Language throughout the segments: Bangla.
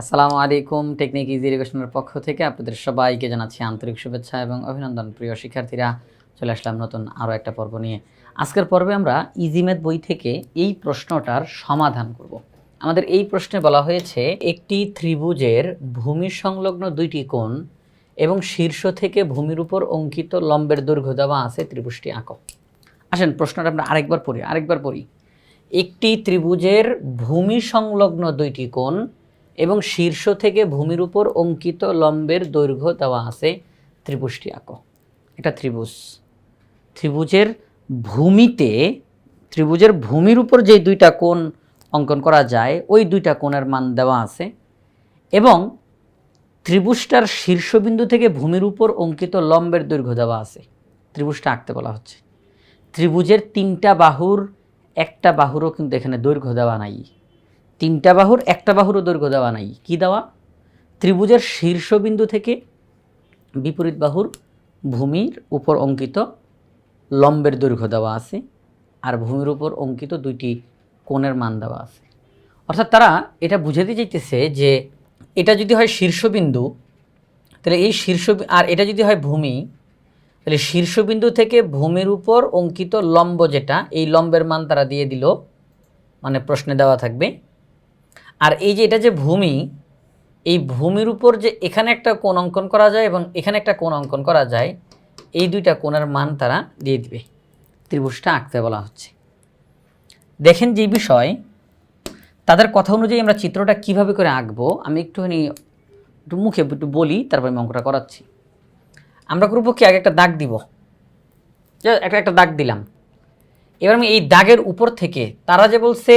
আসসালামু আলাইকুম টেকনিক ইজি এডুকেশনের পক্ষ থেকে আপনাদের সবাইকে জানাচ্ছি আন্তরিক শুভেচ্ছা এবং অভিনন্দন। প্রিয় শিক্ষার্থীরা, চলে আসলাম নতুন আরও একটা পর্ব নিয়ে। আজকের পর্বে আমরা ইজিমেথ বই থেকে এই প্রশ্নটার সমাধান করব। আমাদের এই প্রশ্নে বলা হয়েছে, একটি ত্রিভুজের ভূমি সংলগ্ন দুইটি কোণ এবং শীর্ষ থেকে ভূমির উপর অঙ্কিত লম্বের দৈর্ঘ্য দেওয়া আছে ত্রিভুজটি আঁকো। আসেন, প্রশ্নটা আমরা আরেকবার পড়ি আরেকবার পড়ি। একটি ত্রিভুজের ভূমি সংলগ্ন দুইটি কোণ এবং শীর্ষ থেকে ভূমির উপর অঙ্কিত লম্বের দৈর্ঘ্য দেওয়া আছে ত্রিভুজটি আঁকো। এটা ত্রিভুজ। ত্রিভুজের ভূমিতে, ত্রিভুজের ভূমির উপর যে দুইটা কোণ অঙ্কন করা যায়, ওই দুইটা কোণের মান দেওয়া আছে এবং ত্রিভুজটার শীর্ষবিন্দু থেকে ভূমির উপর অঙ্কিত লম্বের দৈর্ঘ্য দেওয়া আছে। ত্রিভুজটা আঁকতে বলা হচ্ছে। ত্রিভুজের তিনটা বাহুর, একটা বাহুরও কিন্তু এখানে দৈর্ঘ্য দেওয়া নাই। তিনটা বাহুর, একটা বাহুরও দৈর্ঘ্য দেওয়া নাই। কি দেওয়া? ত্রিভুজের শীর্ষবিন্দু থেকে বিপরীত বাহুর ভূমির উপর অঙ্কিত লম্বের দৈর্ঘ্য দেওয়া আছে আর ভূমির উপর অঙ্কিত দুইটি কোণের মান দেওয়া আছে। অর্থাৎ তারা এটা বুঝাতে চাইতেছে যে এটা যদি হয় শীর্ষবিন্দু, তাহলে এই শীর্ষ আর এটা যদি হয় ভূমি, তাহলে শীর্ষবিন্দু থেকে ভূমির উপর অঙ্কিত লম্ব যেটা, এই লম্বের মান তারা দিয়ে দিল। মানে প্রশ্নে দেওয়া থাকবে আর এই যে এটা যে ভূমি, এই ভূমির উপর যে এখানে একটা কোণ অঙ্কন করা যায় এবং এখানে একটা কোণ অঙ্কন করা যায়, এই দুইটা কোণের মান তারা দিয়ে দিবে। ত্রিভুজটা আঁকতে বলা হচ্ছে। দেখেন যে বিষয়, তাদের কথা অনুযায়ী আমরা চিত্রটা কীভাবে করে আঁকবো, আমি একটুখানি একটু মুখে একটু বলি, তারপর আমি অঙ্কটা করাচ্ছি। আমরা করব কি, আগে একটা দাগ দিব। একটা একটা দাগ দিলাম। এবার আমি এই দাগের উপর থেকে, তারা যে বলছে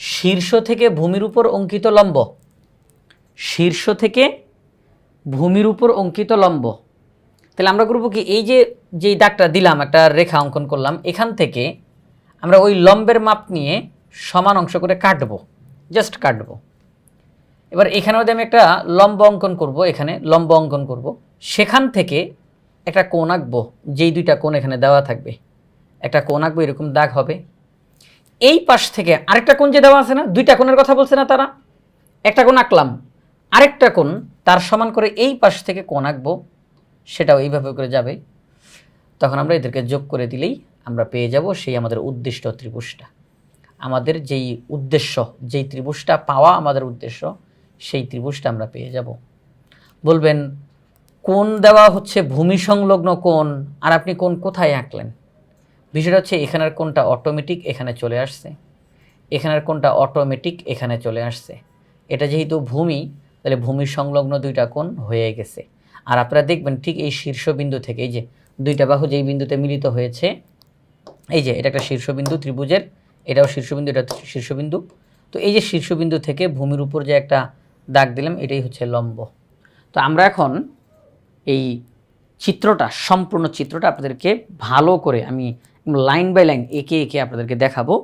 শীর্ষ থেকে ভূমির উপর অঙ্কিত লম্ব। শীর্ষ থেকে ভূমির উপর অঙ্কিত লম্ব। তাহলে আমরা করব কি, এই যে যেই দাগটা দিলাম, একটা রেখা অঙ্কন করলাম, এখান থেকে আমরা ওই লম্বের মাপ নিয়ে সমান অংশ করে কাটবো জাস্ট কাটবো। এবার এখানে যদি আমি একটা লম্ব অঙ্কন করব, এখানে লম্ব অঙ্কন করব, সেখান থেকে একটা কোণ আঁকবো, যেই দুইটা কোণ এখানে দেওয়া থাকবে। একটা কোণ আঁকবো, এরকম দাগ হবে। এই পাশ থেকে আরেকটা কোণ যে দেওয়া আছে না, দুইটা কোণের কথা বলছে না তারা? একটা কোণ আঁকলাম, আরেকটা কোণ তার সমান করে এই পাশ থেকে কোণ আঁকবো, সেটাও এইভাবে করে যাবে। তখন আমরা এদেরকে যোগ করে দিলেই আমরা পেয়ে যাব সেই আমাদের উদ্দিষ্ট ত্রিভুজটা। আমাদের যেই উদ্দেশ্য, যেই ত্রিভুজটা পাওয়া আমাদের উদ্দেশ্য, সেই ত্রিভুজটা আমরা পেয়ে যাব। বলবেন কোন দেওয়া হচ্ছে ভূমি সংলগ্ন কোন আর আপনি কোন কোথায় আঁকলেন? বিষয়টা হচ্ছে এখানের কোনটা অটোমেটিক এখানে চলে আসছে। এখানের কোনটা অটোমেটিক এখানে চলে আসছে। এটা যেহেতু ভূমি, তাহলে ভূমির সংলগ্ন দুইটা কোণ হয়ে গেছে। আর আপনারা দেখবেন ঠিক এই শীর্ষবিন্দু থেকে, এই যে দুইটা বাহু যেই বিন্দুতে মিলিত হয়েছে, এই যে এটা একটা শীর্ষবিন্দু ত্রিভুজের, এটাও শীর্ষবিন্দু, এটা শীর্ষবিন্দু। তো এই যে শীর্ষবিন্দু থেকে ভূমির উপর যে একটা দাগ দিলাম, এটাই হচ্ছে লম্ব। তো আমরা এখন এই চিত্রটা, সম্পূর্ণ চিত্রটা আপনাদেরকে ভালো করে আমি লাইন বাই লাইন একে একে আপনাদেরকে দেখাবো।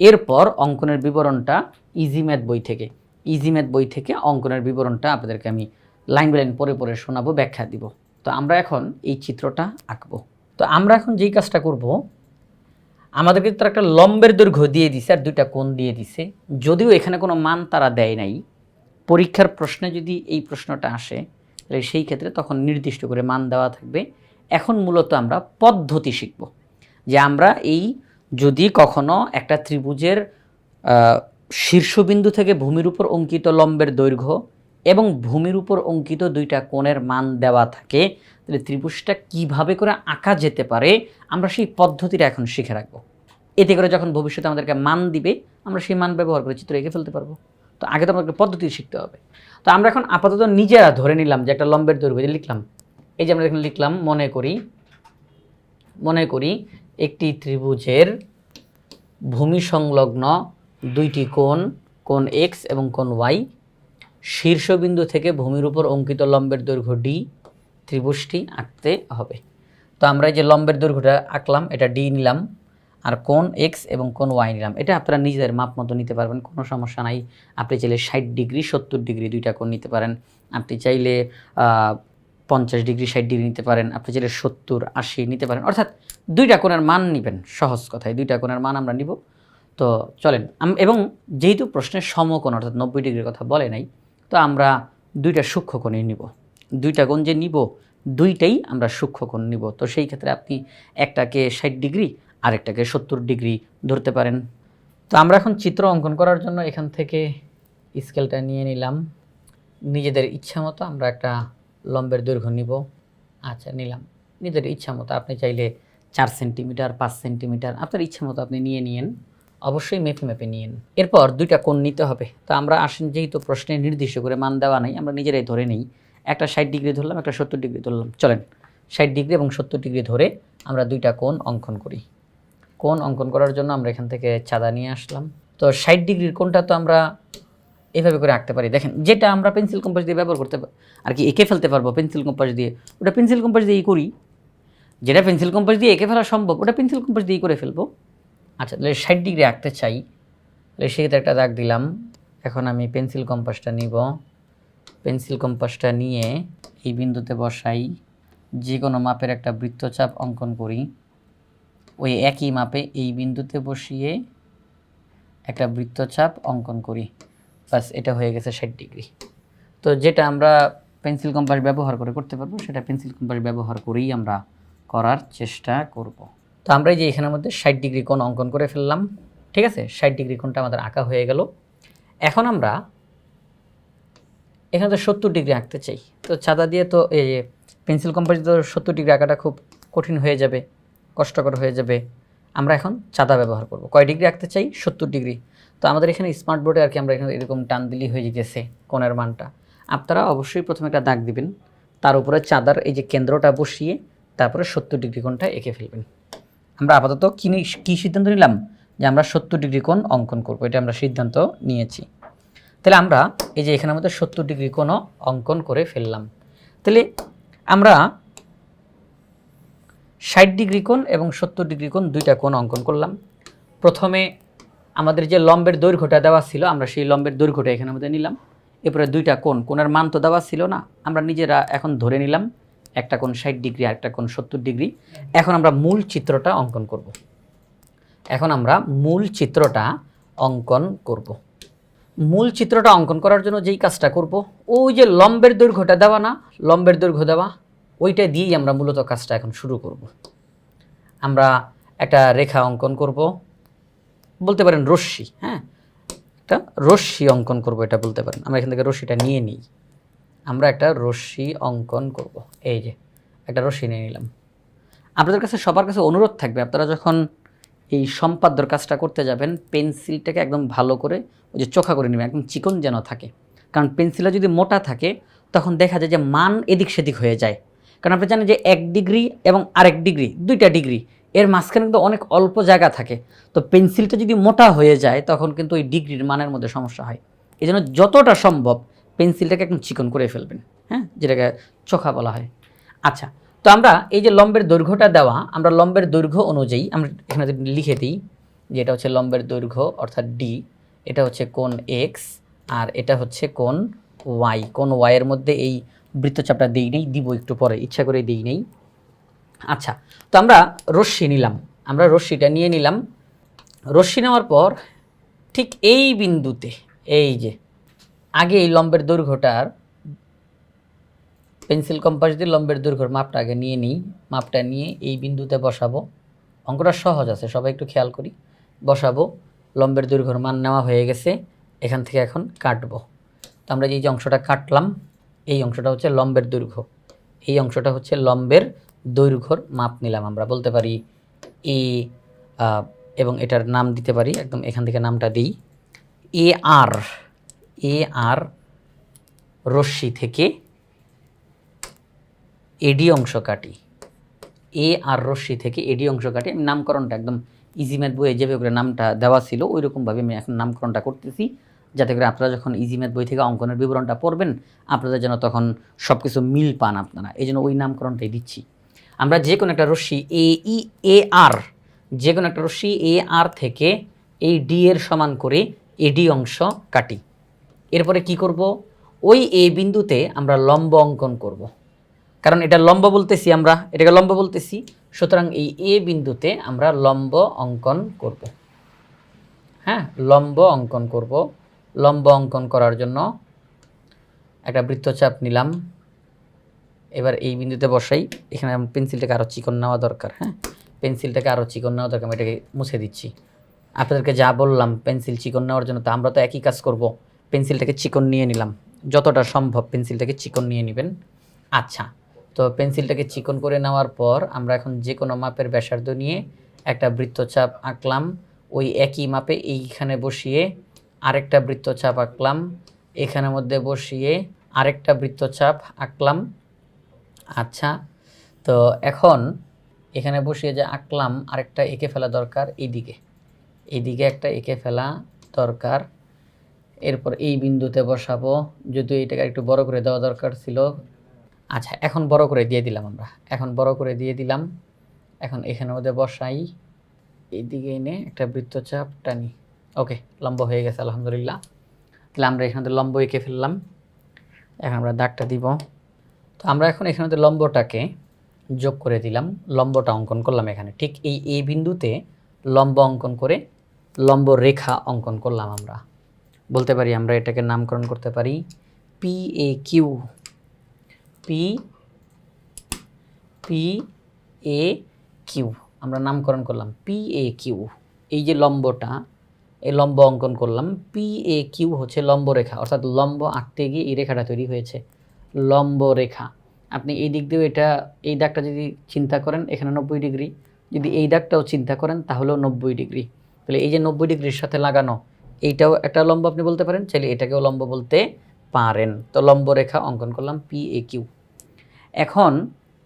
এরপর অঙ্কনের বিবরণটা ইজি ম্যাথ বই থেকে ইজি ম্যাথ বই থেকে অঙ্কনের বিবরণটা আপনাদেরকে আমি লাইন বাই লাইন পরে পরে শোনাবো, ব্যাখ্যা দিব। তো আমরা এখন এই চিত্রটা আঁকবো। তো আমরা এখন যেই কাজটা করব, আমাদেরকে তারা একটা লম্বের দৈর্ঘ্য দিয়ে দিছে আর দুইটা কোণ দিয়ে দিছে। যদিও এখানে কোনো মান তারা দেয় নাই, পরীক্ষার প্রশ্নে যদি এই প্রশ্নটা আসে, তাহলে সেই ক্ষেত্রে তখন নির্দিষ্ট করে মান দেওয়া থাকবে। এখন মূলত আমরা পদ্ধতি শিখব। যে আমরা এই যদি কখনো একটা ত্রিভুজের শীর্ষবিন্দু থেকে ভূমির উপর অঙ্কিত লম্বের দৈর্ঘ্য এবং ভূমির উপর অঙ্কিত দুইটা কোণের মান দেওয়া থাকে, তাহলে ত্রিভুজটা কীভাবে করে আঁকা যেতে পারে, আমরা সেই পদ্ধতিটা এখন শিখে রাখব। এতে করে যখন ভবিষ্যতে আমাদেরকে মান দিবে, আমরা সেই মান ব্যবহার করে চিত্র এঁকে ফেলতে পারব। তো আগে তো আমাদেরকে পদ্ধতি শিখতে হবে। তো আমরা এখন আপাতত নিজেরা ধরে নিলাম যে একটা লম্বের দৈর্ঘ্য যে লিখলাম। এই যে আমরা এখানে লিখলাম, মনে করি মনে করি একটি ত্রিভুজের ভূমি সংলগ্ন দুইটি কোণ কোণ এক্স এবং কোণ ওয়াই শীর্ষবিন্দু থেকে ভূমির উপর অঙ্কিত লম্বের দৈর্ঘ্য ডি ত্রিভুজটি আঁকতে হবে। তো আমরা যে লম্বের দৈর্ঘ্যটা আঁকলাম, এটা ডি নিলাম, আর কোণ এক্স এবং কোণ ওয়াই নিলাম। এটা আপনারা নিজেদের মাপ মতো নিতে পারবেন, কোনো সমস্যা নাই। আপনি চাইলে ষাট ডিগ্রি, সত্তর ডিগ্রি দুইটা কোণ নিতে পারেন। আপনি চাইলে পঞ্চাশ ডিগ্রি ষাট ডিগ্রি নিতে পারেন, আপনি চাইলে সত্তর, আশি নিতে পারেন। অর্থাৎ দুইটা কোণের মান নেবেন, সহজ কথায় দুইটা কোণের মান আমরা নিব। তো চলেন এবং যেহেতু প্রশ্নের সমকোণ, অর্থাৎ নব্বই ডিগ্রির কথা বলে নাই, তো আমরা দুইটা সূক্ষ্মকোণই নিব। দুইটা কোণ যে নিব, দুইটাই আমরা সূক্ষ্মকোণ নিব। তো সেই ক্ষেত্রে আপনি একটাকে ষাট ডিগ্রি, আরেকটাকে সত্তর ডিগ্রি ধরতে পারেন। তো আমরা এখন চিত্র অঙ্কন করার জন্য এখান থেকে স্কেলটা নিয়ে নিলাম। নিজেদের ইচ্ছা মতো আমরা একটা লম্বের দৈর্ঘ্য নিব। আচ্ছা নিলাম। নিজের ইচ্ছা মতো আপনি চাইলে চার সেন্টিমিটার, পাঁচ সেন্টিমিটার, আপনার ইচ্ছা মতো আপনি নিয়ে নিয়েন। অবশ্যই মেপে মেপে নিয়েন। এরপর দুইটা কোণ নিতে হবে। তো আমরা আসেন, যেহেতু প্রশ্নে নির্দিষ্ট করে মান দেওয়া নেই, আমরা নিজেরাই ধরে নিই। একটা ষাট ডিগ্রি ধরলাম, একটা সত্তর ডিগ্রি ধরলাম। চলেন, ষাট ডিগ্রি এবং সত্তর ডিগ্রি ধরে আমরা দুইটা কোণ অঙ্কন করি। কোণ অঙ্কন করার জন্য আমরা এখান থেকে চাঁদা নিয়ে আসলাম। তো ষাট ডিগ্রির কোণটা তো আমরা এভাবে করে আঁকতে পারি। দেখেন, যেটা আমরা পেন্সিল কম্পাস দিয়ে ব্যবহার করতে আর কি এঁকে ফেলতে পারব পেন্সিল কম্পাস দিয়ে। ওটা পেন্সিল কম্পাস দিয়েই করি। যেটা পেন্সিল কম্পাস দিয়ে এঁকে ফেলা সম্ভব, ওটা পেন্সিল কম্পাস দিয়েই করে ফেলব। আচ্ছা তাহলে ষাট ডিগ্রি আঁকতে চাই। তাহলে সেক্ষেত্রে একটা দাগ দিলাম। এখন আমি পেন্সিল কম্পাসটা নিব। পেন্সিল কম্পাসটা নিয়ে এই বিন্দুতে বসাই। যে কোনো মাপের একটা বৃত্তচাপ অঙ্কন করি। ওই একই মাপে এই বিন্দুতে বসিয়ে একটা বৃত্তচাপ অঙ্কন করি। বাস এটা হয়ে গেছে ষাট ডিগ্রি। তো যেটা আমরা পেন্সিল কম্পাস ব্যবহার করে করতে পারব, সেটা পেন্সিল কম্পাস ব্যবহার করেই আমরা করার চেষ্টা করব। তো আমরা এই যে এখানের মধ্যে ষাট ডিগ্রি কোণ অঙ্কন করে ফেললাম, ঠিক আছে? ষাট ডিগ্রি কোণটা আমাদের আঁকা হয়ে গেল। এখন আমরা এখানে তো সত্তর ডিগ্রি আঁকতে চাই। তো চাঁদা দিয়ে তো এই যে পেন্সিল কম্পাস তো সত্তর ডিগ্রি আঁকাটা খুব কঠিন হয়ে যাবে, কষ্টকর হয়ে যাবে। আমরা এখন চাঁদা ব্যবহার করব। কয় ডিগ্রি আঁকতে চাই? সত্তর ডিগ্রি। তো আমাদের এখানে স্মার্ট বোর্ডে আর কি আমরা এখানে এরকম টান দিলেই হয়ে যেতেছে কোণের মানটা। আপনারা অবশ্যই প্রথমে একটা দাগ দিবেন, তার উপরে চাঁদার এই যে কেন্দ্রটা বসিয়ে তারপরে সত্তর ডিগ্রি কোণটা এঁকে ফেলবেন। আমরা আপাতত কী কী সিদ্ধান্ত নিলাম? যে আমরা সত্তর ডিগ্রি কোণ অঙ্কন করব, এটা আমরা সিদ্ধান্ত নিয়েছি। তাহলে আমরা এই যে এখানে আমাদের সত্তর ডিগ্রি কোণও অঙ্কন করে ফেললাম। তাহলে আমরা ষাট ডিগ্রি কোণ এবং সত্তর ডিগ্রি কোণ দুইটা কোণ অঙ্কন করলাম। প্রথমে আমাদের যে লম্বের দৈর্ঘ্যটা দেওয়া ছিল, আমরা সেই লম্বের দৈর্ঘ্যটা এখানে মধ্যে নিলাম। এরপরে দুইটা কোণ, কোণের মান তো দেওয়া ছিল না, আমরা নিজেরা এখন ধরে নিলাম, একটা কোণ ষাট ডিগ্রি, আর একটা কোণ সত্তর ডিগ্রি। এখন আমরা মূল চিত্রটা অঙ্কন করব। এখন আমরা মূল চিত্রটা অঙ্কন করব। মূল চিত্রটা অঙ্কন করার জন্য যেই কাজটা করব, ওই যে লম্বের দৈর্ঘ্যটা দেওয়া না, লম্বের দৈর্ঘ্য দেওয়া, ওইটা দিয়েই আমরা মূলত কাজটা এখন শুরু করব। আমরা একটা রেখা অঙ্কন করব। বলতে পারেন রশ্মি হ্যাঁ? একটা রশ্মি অঙ্কন করব, এটা বলতে পারেন। আমরা এখান থেকে রশ্মিটা নিয়ে নিই। আমরা একটা রশ্মি অঙ্কন করব। এই যে, একটা রশ্মি নিয়ে নিলাম। আপনাদের কাছে, সবার কাছে অনুরোধ থাকবে, আপনারা যখন এই সম্পাদ্যর কাজটা করতে যাবেন, পেন্সিলটাকে একদম ভালো করে ওই যে চোখা করে নেবেন, একদম চিকন যেন থাকে। কারণ পেন্সিলটা যদি মোটা থাকে, তখন দেখা যায় যে মান এদিক সেদিক হয়ে যায়। কারণ আপনি জানেন যে এক ডিগ্রি এবং আরেক ডিগ্রি, দুইটা ডিগ্রি এর মাঝখানে কিন্তু অনেক অল্প জায়গা থাকে। তো পেন্সিলটা যদি মোটা হয়ে যায়, তখন কিন্তু ওই ডিগ্রির মানের মধ্যে সমস্যা হয়। এই জন্য যতটা সম্ভব পেন্সিলটাকে একদম চিকন করে ফেলবেন হ্যাঁ? যেটাকে চোখা বলা হয়। আচ্ছা তো আমরা এই যে লম্বের দৈর্ঘ্যটা দেওয়া, আমরা লম্বের দৈর্ঘ্য অনুযায়ী আমরা এখানে লিখে দিই, যে এটা হচ্ছে লম্বের দৈর্ঘ্য, অর্থাৎ ডি এটা হচ্ছে কোন এক্স আর এটা হচ্ছে কোন ওয়াই কোন ওয়াইয়ের মধ্যে এই বৃত্তচাপটা দিই নেই, দিব একটু পরে, ইচ্ছা করে দিই নেই। আচ্ছা তো আমরা রশ্মি নিলাম। আমরা রশ্মিটা নিয়ে নিলাম। রশ্মি নেওয়ার পর ঠিক এই বিন্দুতে, এই যে, আগে এই লম্বের দৈর্ঘ্যটার পেন্সিল কম্পাস দিয়ে লম্বের দৈর্ঘ্যের মাপটা আগে নিয়ে নিই। মাপটা নিয়ে এই বিন্দুতে বসাবো। অঙ্কটা সহজ আছে, সবাই একটু খেয়াল করি। বসাবো, লম্বের দৈর্ঘ্যের মান নেওয়া হয়ে গেছে। এখান থেকে এখন কাটবো। তো আমরা যে অংশটা কাটলাম, এই অংশটা হচ্ছে লম্বের দৈর্ঘ্য। এই অংশটা হচ্ছে লম্বের দৈর্ঘ্যর মাপ নিলাম আমরা, বলতে পারি এ এবং এটার নাম দিতে পারি, একদম এখান থেকে নামটা দিই। এ আর এ আর রশ্মি থেকে এডি অংশ কাটি। এ আর রশ্মি থেকে এডি অংশ কাটি। আমি নামকরণটা একদম ইজি ম্যাথ বইয়ে যেভাবে করে নামটা দেওয়া ছিল ওই রকমভাবে আমি এখন নামকরণটা করতেছি। যাতে করে আপনারা যখন ইজি ম্যাথ বই থেকে অঙ্কনের বিবরণটা পড়বেন, আপনাদের যেন তখন সব কিছু মিল পান আপনারা। এই জন্য ওই নামকরণটাই দিচ্ছি। আমরা যে কোনো একটা রশ্মি এ ই এ আর যে কোনো একটা রশ্মি এ আর থেকে এই ডি এর সমান করে এডি অংশ কাটি। এরপরে কি করব? ওই এ বিন্দুতে আমরা লম্ব অঙ্কন করব। কারণ এটা লম্ব বলতেছি আমরা, এটাকে লম্ব বলতেছি। সুতরাং এই এ বিন্দুতে আমরা লম্ব অঙ্কন করব। হ্যাঁ লম্ব অঙ্কন করব। লম্ব অঙ্কন করার জন্য একটা বৃত্তচাপ নিলাম। এবার এই বিন্দুতে বসাই এখানে আমার পেন্সিলটাকে আরও চিকন নেওয়া দরকার। হ্যাঁ। পেন্সিলটাকে আরও চিকন নেওয়া দরকার আমি এটাকে মুছে দিচ্ছি। আপনাদেরকে যা বললাম পেন্সিল চিকন নেওয়ার জন্য তো আমরা তো একই কাজ করব। পেন্সিলটাকে চিকন নিয়ে নিলাম। যতটা সম্ভব পেন্সিলটাকে চিকন নিয়ে নেবেন। আচ্ছা তো পেন্সিলটাকে চিকন করে নেওয়ার পর আমরা এখন যে কোনো মাপের ব্যাসার্ধ নিয়ে একটা বৃত্তচাপ আঁকলাম। ওই একই মাপে এইখানে বসিয়ে আরেকটা বৃত্তচাপ আঁকলাম। এখানের মধ্যে বসিয়ে আরেকটা বৃত্তচাপ আঁকলাম। আচ্ছা তো এখন এখানে বসিয়ে যে আঁকলাম আরেকটা এঁকে ফেলা দরকার এইদিকে। এইদিকে একটা এঁকে ফেলা দরকার। এরপর এই বিন্দুতে বসাবো যদিও এটাকে একটু বড় করে দেওয়া দরকার ছিল। আচ্ছা এখন বড় করে দিয়ে দিলাম আমরা। এখন বড় করে দিয়ে দিলাম। এখন এখানে ওদের বসাই। এইদিকে এনে একটা বৃত্তচাপ টানি। ওকে, লম্ব হয়ে গেছে, আলহামদুলিল্লাহ। তাহলে আমরা এখানে লম্ব এঁকে ফেললাম। এখন আমরা দাগটা দিব। তো আমরা এখন এখানে লম্বটাকে যোগ করে দিলাম, লম্বটা অঙ্কন করলাম এখানে। ঠিক এই এ বিন্দুতে লম্ব অঙ্কন করে লম্ব রেখা অঙ্কন করলাম আমরা। বলতে পারি আমরা এটাকে নামকরণ করতে পারি P A Q P P A Q আমরা নামকরণ করলাম পি এ কিউ এই যে লম্বটা, এই লম্ব অঙ্কন করলাম পি এ কিউ হচ্ছে লম্ব রেখা, অর্থাৎ লম্ব আঁকতে গিয়ে এই রেখাটা তৈরি হয়েছে। লম্ব রেখা। আপনি এই দিক দিয়েও এটা, এই দাগটা যদি চিন্তা করেন, এখানে নব্বই ডিগ্রি। যদি এই দাগটাও চিন্তা করেন, তাহলেও নব্বই ডিগ্রি। তাহলে এই যে নব্বই ডিগ্রির সাথে লাগানো, এইটাও একটা লম্ব আপনি বলতে পারেন, চাইলে এটাকেও লম্ব বলতে পারেন। তো লম্ব রেখা অঙ্কন করলাম পি এ কিউ এখন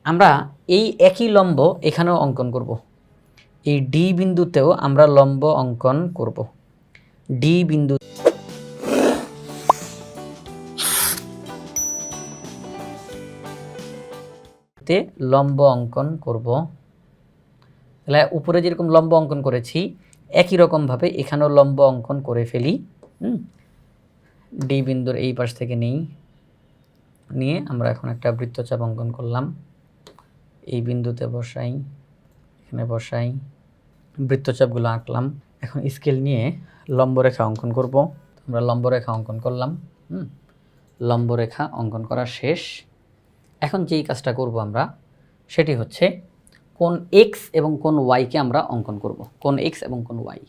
আমরা এই একই লম্ব এখানেও অঙ্কন করব। এই ডি বিন্দুতেও আমরা লম্ব অঙ্কন করব। ডি বিন্দু তে লম্ব অঙ্কন করব। তাহলে উপরে যেরকম লম্ব অঙ্কন করেছি, একই রকমভাবে এখানেও লম্ব অঙ্কন করে ফেলি। হুম? ডি বিন্দুর এই পাশ থেকে নেই। নিয়ে আমরা এখন একটা বৃত্তচাপ অঙ্কন করলাম। এই বিন্দুতে বসাই, এখানে বসাই, বৃত্তচাপগুলো আঁকলাম। এখন স্কেল নিয়ে লম্বরেখা অঙ্কন করব। আমরা লম্বরেখা অঙ্কন করলাম। হুম? লম্বরেখা অঙ্কন করা শেষ। এখন যেই কাজটা করব আমরা, সেটি হচ্ছে কোন এক্স এবং কোন ওয়াইকে আমরা অঙ্কন করব। কোন এক্স এবং কোন ওয়াই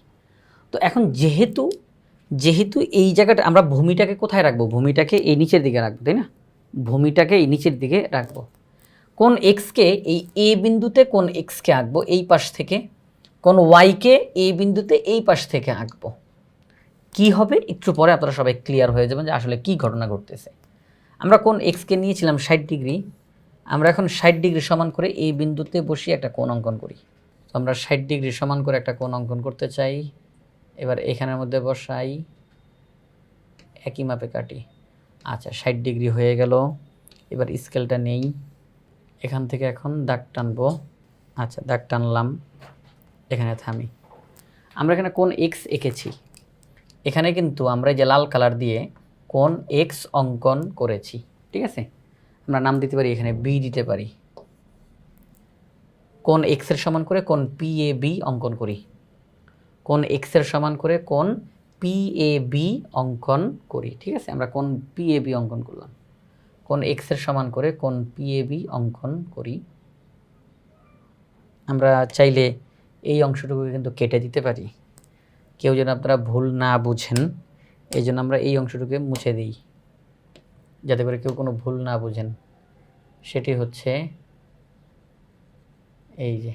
তো এখন যেহেতু যেহেতু এই জায়গাটা, আমরা ভূমিটাকে কোথায় রাখব? ভূমিটাকে এই নিচের দিকে রাখব, তাই না? ভূমিটাকে এই নিচের দিকে রাখব। কোন এক্সকে এই এ বিন্দুতে কোন এক্সকে আঁকবো? এই পাশ থেকে। কোন ওয়াইকে এই বিন্দুতে এই পাশ থেকে আঁকবো। কি হবে? একটু পরে আপনারা সবাই ক্লিয়ার হয়ে যাবেন যে আসলে কি ঘটনা ঘটতেছে। আমরা কোন এক্সকে নিয়েছিলাম ষাট ডিগ্রি, আমরা এখন ষাট ডিগ্রি সমান করে এই বিন্দুতে বসিয়ে একটা কোণ অঙ্কন করি। তো আমরা ষাট ডিগ্রি সমান করে একটা কোণ অঙ্কন করতে চাই। এবার এখানের মধ্যে বসাই। একই মাপে কাটি। আচ্ছা ষাট ডিগ্রি হয়ে গেল। এবার স্কেলটা নেই। এখান থেকে এখন দাগ টানবো। আচ্ছা দাগ টানলাম। এখানে থামি। আমরা এখানে কোন এক্স এঁকেছি? এখানে কিন্তু আমরা যে লাল কালার দিয়ে কোন এক্স অঙ্কন করেছি, ঠিক আছে? আমরা নাম দিতে পারি এখানে বি দিতে পারি। কোন এক্সের সমান করে কোন পি এ বি অঙ্কন করি। কোন এক্সের সমান করে কোন পি এ বি অঙ্কন করি, ঠিক আছে? আমরা কোন পি এ বি অঙ্কন করলাম। কোন এক্সের সমান করে কোন পি এ বি অঙ্কন করি। আমরা চাইলে এই অংশটুকু কিন্তু কেটে দিতে পারি। কেউ যেন আপনারা ভুল না বুঝেন। এই জন্য আমরা এই অংশটুকে মুছে দিই, যাতে করে কেউ কোনো ভুল না বুঝেন। সেটি হচ্ছে এই যে,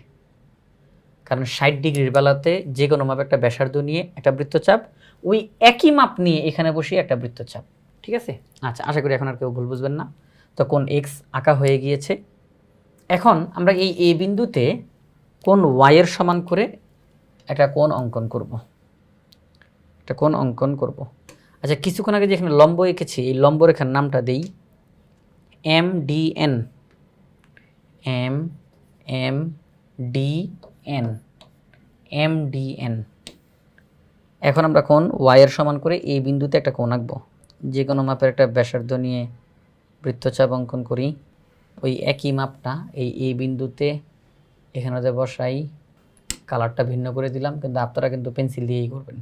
কারণ ষাট ডিগ্রির বেলাতে যে কোনো মাপে একটা ব্যাসার্ধ নিয়ে একটা বৃত্তচাপ, ওই একই মাপ নিয়ে এখানে বসিয়ে একটা বৃত্তচাপ, ঠিক আছে? আচ্ছা আশা করি এখন আর কেউ ভুল বুঝবেন না। তো কোন এক্স আঁকা হয়ে গিয়েছে? এখন আমরা এই এ বিন্দুতে কোন ওয়াইয়ের সমান করে একটা কোন অঙ্কন করব। একটা কোন অঙ্কন করব। আচ্ছা কিছুক্ষণ আগে যেখানে লম্ব এঁকেছি, এই লম্ব রেখার নামটা দেই। M D N. M M D N. M D N. এখন আমরা কোন ওয়াইয়ের সমান করে এই বিন্দুতে একটা কোণ আঁকবো। যে কোনো মাপের একটা ব্যাসার্ধ নিয়ে বৃত্তচাপ অঙ্কন করি। ওই একই মাপটা এই এই বিন্দুতে এখানে বসাই, কালারটা ভিন্ন করে দিলাম, কিন্তু আপনারা কিন্তু পেন্সিল দিয়েই করবেন।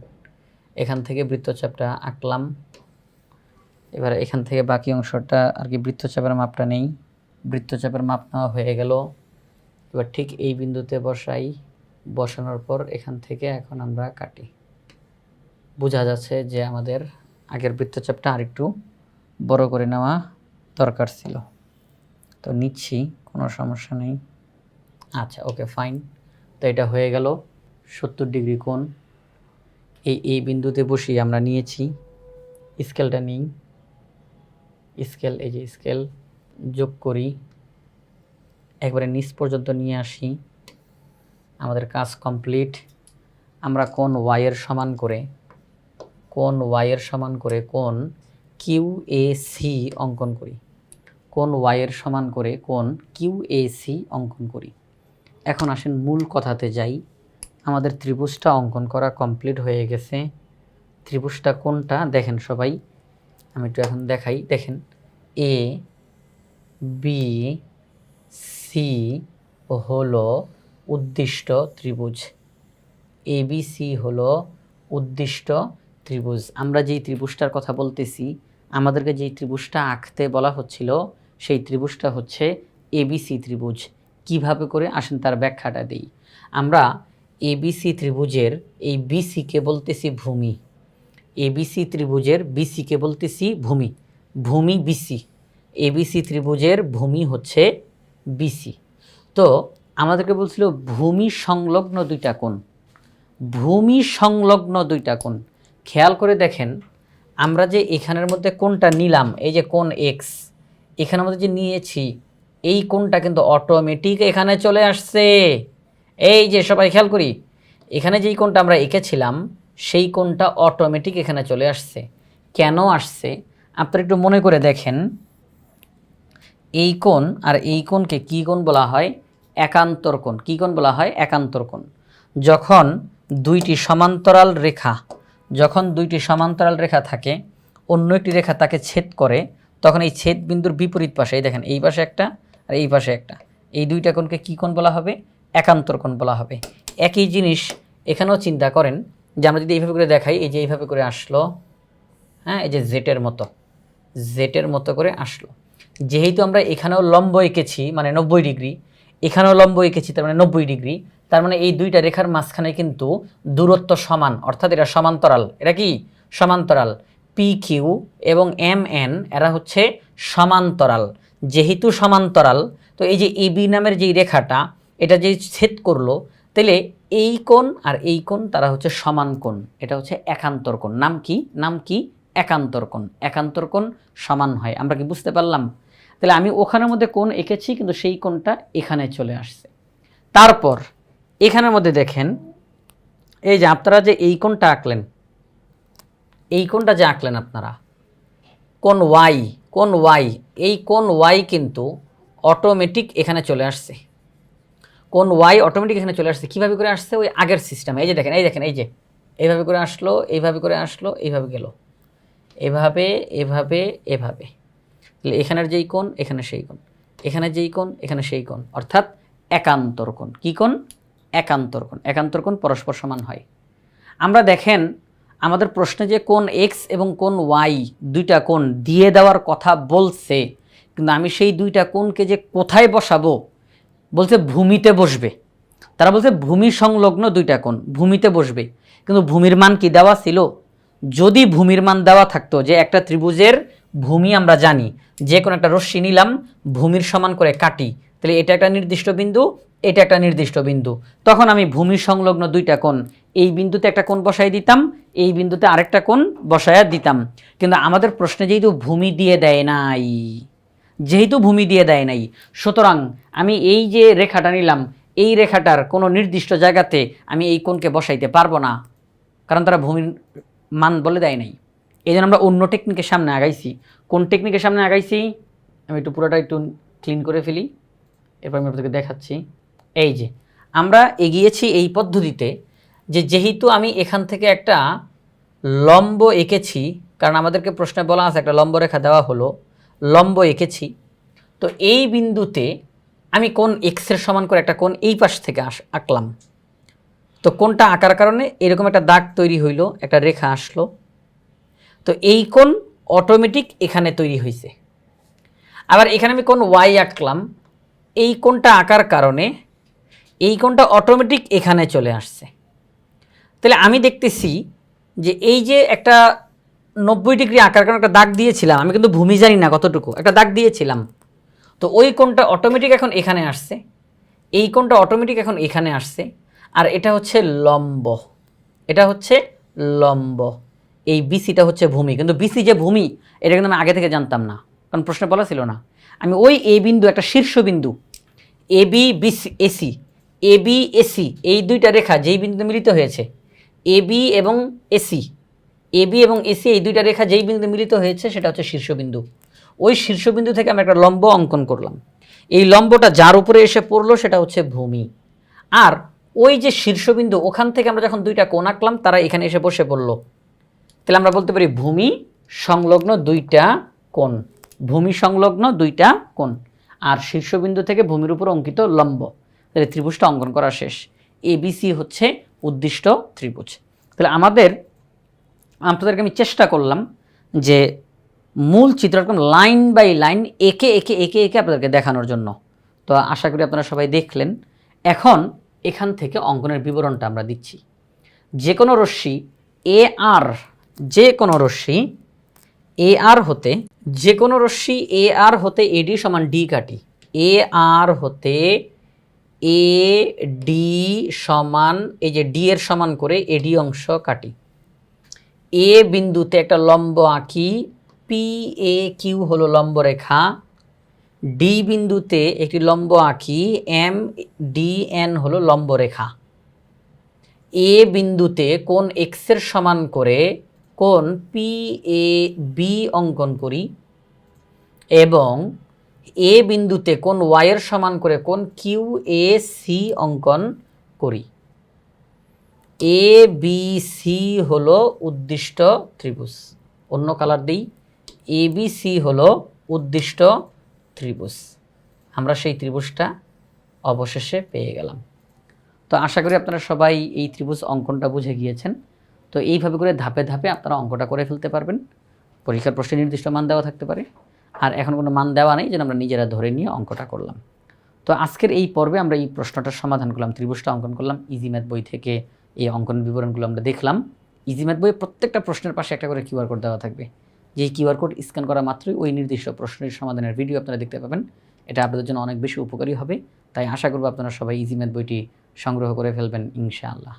এখান থেকে বৃত্তচাপটা আঁকলাম। এবার এখান থেকে বাকি অংশটা আর কি বৃত্তচাপের মাপটা নেই। বৃত্তচাপের মাপ নেওয়া হয়ে গেল। এবার ঠিক এই বিন্দুতে বসাই। বসানোর পর এখান থেকে এখন আমরা কাটি। বোঝা যাচ্ছে যে আমাদের আগের বৃত্তচাপটা আরেকটু বড় করে নেওয়া দরকার ছিল। তো নিচ্ছি, কোনো সমস্যা নেই। আচ্ছা ওকে, ফাইন। তো এটা হয়ে গেল সত্তর ডিগ্রি কোণ। এই এই বিন্দুতে বসিয়ে আমরা নিয়েছি স্কেলটা নিই। স্কেল, এই যে স্কেল যোগ করি। একবারে নিচ পর্যন্ত নিয়ে আসি। আমাদের কাজ কমপ্লিট। আমরা কোন ওয়াইয়ের সমান করে, কোন ওয়াইয়ের সমান করে কোন কিউ এ সি অঙ্কন করি। কোন ওয়াইয়ের সমান করে কোন কিউ এ সি অঙ্কন করি। এখন আসেন মূল কথাতে যাই। আমাদের ত্রিভুজটা অঙ্কন করা কমপ্লিট হয়ে গেছে। ত্রিভুজটা কোনটা? দেখেন সবাই। আমি একটু এখন দেখাই। দেখেন এ বি সি হলো উদ্দিষ্ট ত্রিভুজ। এ বি সি হলো উদ্দিষ্ট ত্রিভুজ। আমরা যেই ত্রিভুজটার কথা বলতেছি, আমাদেরকে যেই ত্রিভুজটা আঁকতে বলা হচ্ছিল, সেই ত্রিভুজটা হচ্ছে এবিসি ত্রিভুজ। কীভাবে করে? আসেন তার ব্যাখ্যাটা দিই। আমরা এবিসি ত্রিভুজের, এই বিসিকে বলতেছি ভূমি। এবিসি ত্রিভুজের বিসিকে বলতেছি ভূমি। ভূমি বিসি এবিসি ত্রিভুজের ভূমি হচ্ছে বিসি তো আমাদেরকে বলছিল ভূমি সংলগ্ন দুইটা কোণ। ভূমি সংলগ্ন দুইটা কোণ। খেয়াল করে দেখেন, আমরা যে এখানের মধ্যে কোনটা নিলাম, এই যে কোন এক্স এখানের মধ্যে যে নিয়েছি, এই কোনটা কিন্তু অটোমেটিক এখানে চলে আসছে। এই যে সবাই খেয়াল করি, এখানে যেই কোনটা আমরা এঁকেছিলাম, সেই কোনটা অটোমেটিক এখানে চলে আসছে। কেন আসছে? আপনারা একটু মনে করে দেখেন। এই কোণ আর এই কোণকে কী কোণ বলা হয়? একান্তর কোণ। কী কোণ বলা হয়? একান্তর কোণ। যখন দুইটি সমান্তরাল রেখা, যখন দুইটি সমান্তরাল রেখা থাকে, অন্য একটি রেখা তাকে ছেদ করে, তখন এই ছেদ বিন্দুর বিপরীত পাশে, এই দেখেন, এই পাশে একটা আর এই পাশে একটা। এই দুইটা কোণকে কী কোণ বলা হবে? একান্তর কোণ বলা হবে। একই জিনিস এখানেও চিন্তা করেন যে আমরা যদি এইভাবে করে দেখাই, এই যে এইভাবে করে আসলো হ্যাঁ এই যে জেটের মতো জেটের মতো করে আসলো। যেহেতু আমরা এখানেও লম্ব এঁকেছি মানে নব্বই ডিগ্রি, এখানেও লম্ব এঁকেছি, তার মানে নব্বই ডিগ্রি, তার মানে এই দুইটা রেখার মাঝখানে কিন্তু দূরত্ব সমান, অর্থাৎ এটা সমান্তরাল। এটা কি? সমান্তরাল। পি কিউ এবং এম এন এরা হচ্ছে সমান্তরাল। যেহেতু সমান্তরাল, তো এই যে এবি নামের যেই রেখাটা এটা যে ছেদ করল, তাহলে এই কোণ আর এই কোণ তারা হচ্ছে সমান কোণ। এটা হচ্ছে একান্তর কোণ। নাম কি? নাম কি? একান্তর কোণ। একান্তর কোণ সমান হয়। আমরা কি বুঝতে পারলাম? তাহলে আমি ওখানের মধ্যে কোণ এঁকেছি, কিন্তু সেই কোণটা এখানে চলে আসছে। তারপর এখানের মধ্যে দেখেন, এই যে আপনারা যে এই কোণটা আঁকলেন, এই কোণটা যে আঁকলেন আপনারা কোন ওয়াই কোন ওয়াই, এই কোন ওয়াই কিন্তু অটোমেটিক এখানে চলে আসছে। কোন ওয়াই অটোমেটিক এখানে চলে আসছে, কীভাবে করে আসছে? ওই আগের সিস্টেম এই যে দেখেন, এই দেখেন, এই যে। এইভাবে করে আসলো, এইভাবে করে আসলো, এইভাবে গেল। এভাবে এভাবে এভাবে। তাহলে এখানের যেই কোণ, এখানে সেই কোণ। এখানে যেই কোণ, এখানে সেই কোণ। অর্থাৎ একান্তর কোণ। কী কোণ? একান্তর কোণ। একান্তর কোণ পরস্পর সমান হয়। আমরা দেখেন, আমাদের প্রশ্নে যে কোন এক্স এবং কোন ওয়াই দুইটা কোণ দিয়ে দেওয়ার কথা বলছে, কিন্তু আমি সেই দুইটা কোণকে যে কোথায় বসাবো বলছে ভূমিতে বসবে। তারা বলছে ভূমি সংলগ্ন দুইটা কোণ, ভূমিতে বসবে। কিন্তু ভূমির মান কি দেওয়া ছিল? যদি ভূমির মান দেওয়া থাকতো যে একটা ত্রিভুজের ভূমি আমরা জানি, যে কোনো একটা রশ্মি নিলাম, ভূমির সমান করে কাটি, তাহলে এটা একটা নির্দিষ্ট বিন্দু, এটা একটা নির্দিষ্ট বিন্দু। তখন আমি ভূমি সংলগ্ন দুইটা কোণ, এই বিন্দুতে একটা কোণ বসাই দিতাম, এই বিন্দুতে আরেকটা কোণ বসায়া দিতাম। কিন্তু আমাদের প্রশ্নে যেহেতু ভূমি দিয়ে দেয় নাই যেহেতু ভূমি দিয়ে দেয় নাই, সুতরাং আমি এই যে রেখাটা নিলাম, এই রেখাটার কোনো নির্দিষ্ট জায়গাতে আমি এই কোণকে বসাইতে পারব না, কারণ তারা ভূমির মান বলে দেয় নাই। এই জন্য আমরা অন্য টেকনিকের সামনে আগাইছি। কোন টেকনিকের সামনে আগাইছি? আমি একটু পুরোটা একটু ক্লিন করে ফেলি। এরপর আমি আপনাদেরকে দেখাচ্ছি। এই যে, আমরা এগিয়েছি এই পদ্ধতিতে যে যেহেতু আমি এখান থেকে একটা লম্ব এঁকেছি, কারণ আমাদেরকে প্রশ্নে বলা আছে, একটা লম্ব রেখা দেওয়া হলো। লম্ব এঁকেছি। তো এই বিন্দুতে আমি কোন এক্সের সমান করে একটা কোন এই পাশ থেকে আস, আঁকলাম। তো কোনটা আঁকার কারণে এরকম একটা দাগ তৈরি হইল, একটা রেখা আসলো। তো এই কোণ অটোমেটিক এখানে তৈরি হয়েছে আবার এখানে আমি কোন ওয়াই আঁকলাম, এই কোনটা আঁকার কারণে এই কোনটা অটোমেটিক এখানে চলে আসছে। তাহলে আমি দেখতেছি যে এই যে একটা নব্বই ডিগ্রি আঁকার কারণে একটা দাগ দিয়েছিলাম। আমি কিন্তু ভূমি জানি না কতটুকু, একটা দাগ দিয়েছিলাম। তো ওই কোনটা অটোমেটিক এখন এখানে আসছে, এই কোনটা অটোমেটিক এখন এখানে আসছে, আর এটা হচ্ছে লম্ব, এটা হচ্ছে লম্ব, এই বিসিটা হচ্ছে ভূমি। কিন্তু বিসি যে ভূমি, এটা কিন্তু আমি আগে থেকে জানতাম না, কারণ প্রশ্নে বলা ছিল না। আমি ওই এ বিন্দু, একটা শীর্ষবিন্দু A B BC AC A B AC এই দুইটা রেখা যেই বিন্দুতে মিলিত হয়েছে, এ বি এবং এসি এ বি এবং এসি এই দুইটা রেখা যেই বিন্দুতে মিলিত হয়েছে, সেটা হচ্ছে শীর্ষবিন্দু। ওই শীর্ষবিন্দু থেকে আমি একটা লম্ব অঙ্কন করলাম। এই লম্বটা যার উপরে এসে পড়ল, সেটা হচ্ছে ভূমি। আর ওই যে শীর্ষবিন্দু, ওখান থেকে আমরা যখন দুইটা কোণ আঁকলাম, তারা এখানে এসে বসে পড়ল। তাহলে আমরা বলতে পারি ভূমি সংলগ্ন দুইটা কোণ। ভূমি সংলগ্ন দুইটা কোণ। আর শীর্ষবিন্দু থেকে ভূমির উপর অঙ্কিত লম্ব। তাহলে ত্রিভুজটা অঙ্কন করা শেষ। এবিসি হচ্ছে উদ্দিষ্ট ত্রিভুজ। তাহলে আমাদের আপনাদেরকে আমি চেষ্টা করলাম যে মূল চিত্র এরকম লাইন বাই লাইন একে একে একে একে আপনাদেরকে দেখানোর জন্য। তো আশা করি আপনারা সবাই দেখলেন। এখন এখান থেকে অঙ্কনের বিবরণটা আমরা দিচ্ছি। যে কোনো রশ্মি এ আর যে কোনো রশ্মি এ আর হতে, যে কোনো রশ্মি এ আর হতে এডি সমান ডি কাটি। এ আর হতে এ ডি সমান, এই যে ডি এর সমান করে এডি অংশ কাটি। এ বিন্দুতে একটা লম্ব আঁকি পি এ কিউ হলো লম্ব রেখা। ডি বিন্দুতে একটি লম্ব আঁকি এম ডি এন হলো লম্ব রেখা। এ বিন্দুতে কোন এক্সের সমান করে কোন পি এ বি অঙ্কন করি এবং এ বিন্দুতে কোন ওয়াইয়ের সমান করে কোন কিউ এ সি অঙ্কন করি। এ বি সি হলো উদ্দিষ্ট ত্রিভুজ। অন্য কালার দিই। এ বি সি হলো উদ্দিষ্ট ত্রিভুজ। আমরা সেই ত্রিভুজটা অবশেষে পেয়ে গেলাম। তো আশা করি আপনারা সবাই এই ত্রিভুজ অঙ্কনটা বুঝে গিয়েছেন। তো এইভাবে করে ধাপে ধাপে আপনারা অঙ্কটা করে ফেলতে পারবেন। পরীক্ষার প্রশ্নে নির্দিষ্ট মান দেওয়া থাকতে পারে। আর এখন কোনো মান দেওয়া নেই, যেন আমরা নিজেরা ধরে নিয়ে অঙ্কটা করলাম। তো আজকের এই পর্বে আমরা এই প্রশ্নটার সমাধান করলাম, ত্রিভুজটা অঙ্কন করলাম ইজি ম্যাথ বই থেকে এই অঙ্কন বিবরণগুলো আমরা দেখলাম। ইজি ম্যাথ বইয়ে প্রত্যেকটা প্রশ্নের পাশে একটা করে কিউআর কোড দেওয়া থাকবে। যেই কিউআর কোড স্ক্যান করা মাত্রই ওই নির্দিষ্ট প্রশ্নের সমাধানের ভিডিও আপনারা দেখতে পাবেন। এটা আপনাদের জন্য অনেক বেশি উপকারী হবে। তাই আশা করব আপনারা সবাই ইজি ম্যাথ বইটি সংগ্রহ করে ফেলবেন, ইনশাআল্লাহ।